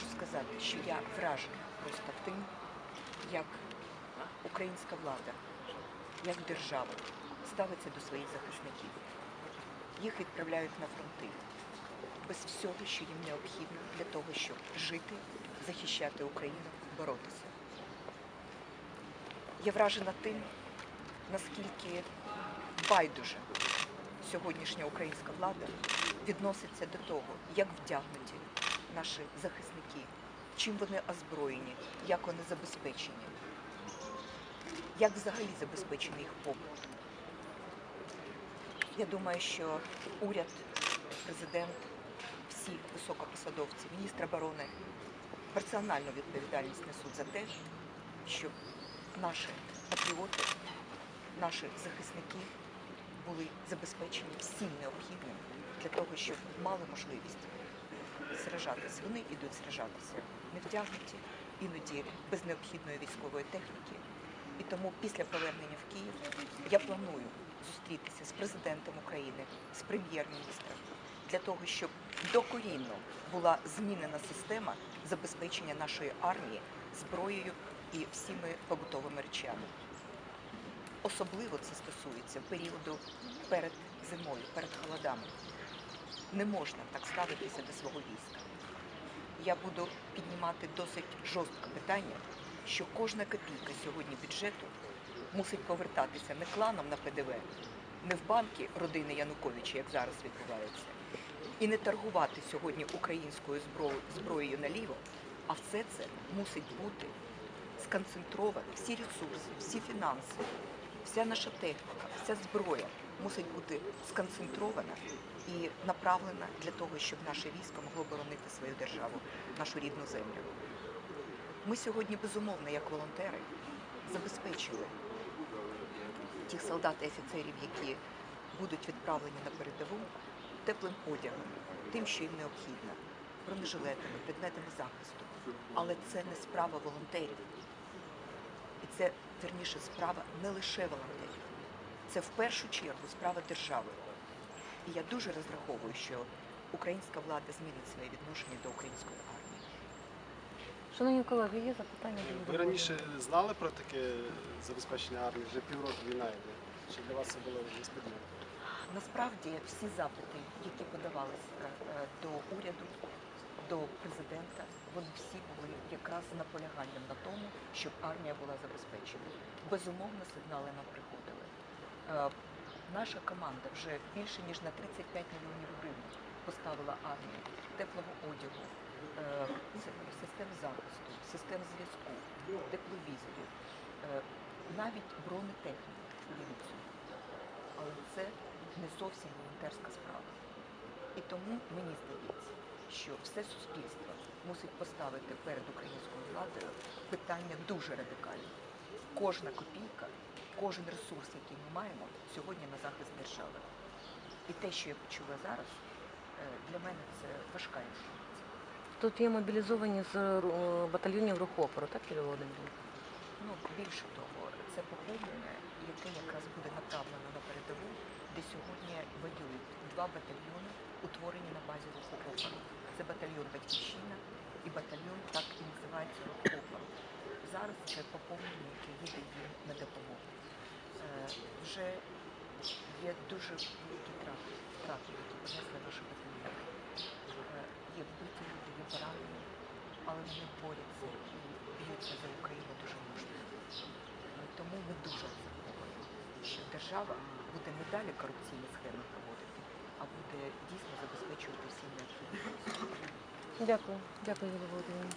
можу сказати, що я вражена просто тим, як українська влада, як держава ставиться до своїх захисників. Їх відправляють на фронти без всього, що їм необхідно для того, щоб жити, захищати Україну, боротися. Я вражена тим, наскільки байдуже сьогоднішня українська влада відноситься до того, як вдягнуті наші захисники, чим вони озброєні, як вони забезпечені, як взагалі забезпечений їх побут. Я думаю, що уряд, президент, всі високопосадовці, міністр оборони персональну відповідальність несуть за те, щоб наші патріоти, наші захисники були забезпечені всім необхідним для того, щоб мали можливість сражатися. Вони йдуть сражатися не іноді без необхідної військової техніки. І тому після повернення в Київ я планую зустрітися з президентом України, з прем'єр-міністром для того, щоб докорінно була змінена система забезпечення нашої армії зброєю і всіми побутовими речами. Особливо це стосується періоду перед зимою, перед холодами. Не можна так ставитися до свого війська. Я буду піднімати досить жорстко питання, що кожна копійка сьогодні бюджету мусить повертатися не кланом на ПДВ, не в банки родини Януковича, як зараз відбувається, і не торгувати сьогодні українською зброєю наліво, а все це мусить бути сконцентровано, всі ресурси, всі фінанси, вся наша техніка, вся зброя мусить бути сконцентрована і направлена для того, щоб наше військо могло боронити свою державу, нашу рідну землю. Ми сьогодні, безумовно, як волонтери, забезпечили тих солдат і офіцерів, які будуть відправлені на передову теплим одягом, тим, що їм необхідно, бронежилетами, предметами захисту. Але це не справа волонтерів. І це, верніше, справа не лише волонтерів. Це в першу чергу справа держави. І я дуже розраховую, що українська влада змінить своє відношення до української армії. Шановні колеги, є запитання? Ви раніше знали про таке забезпечення армії? Вже півроку війна йде. Чи для вас це було несподівано? Насправді всі запити, які подавалися е, до уряду, до президента, вони всі були якраз наполяганням на тому, щоб армія була забезпечена. Безумовно, сигнали нам приходили. Е, Наша команда вже більше ніж на 35 мільйонів гривень поставила армію теплого одягу, е, систем захисту, систем зв'язку, тепловізорів, е, навіть бронетехніку. уявіть. Але це не зовсім волонтерська справа. І тому мені здається, що все суспільство мусить поставити перед українською владою питання дуже радикальне. Кожна копійка, кожен ресурс, який ми маємо, сьогодні на захист держави. І те, що я почула зараз, е, для мене це важка інформація. Тут є мобілізовані з е, батальйонів руху опору, так, Володимирівна? Ну, більше того, це поповнення, яке якраз буде направлено на передову, де сьогодні воюють два батальйони, утворені на базі руху опору. Це батальйон Батьківщина і батальйон так і називається рух опору. Зараз це поповнення, яке їде їм на допомогу. Е, вже є дуже великі втрати, які понесли наші батальйони. Е, є вбиті люди, є поранені, але вони борються і б'ються за Україну дуже мужньо. Е, Тому ми дуже розраховуємо, що держава буде не далі корупційні схеми проводити, а буде дійсно забезпечувати всі необхідні. Дякую. Дякую, Юлія Володимирівна.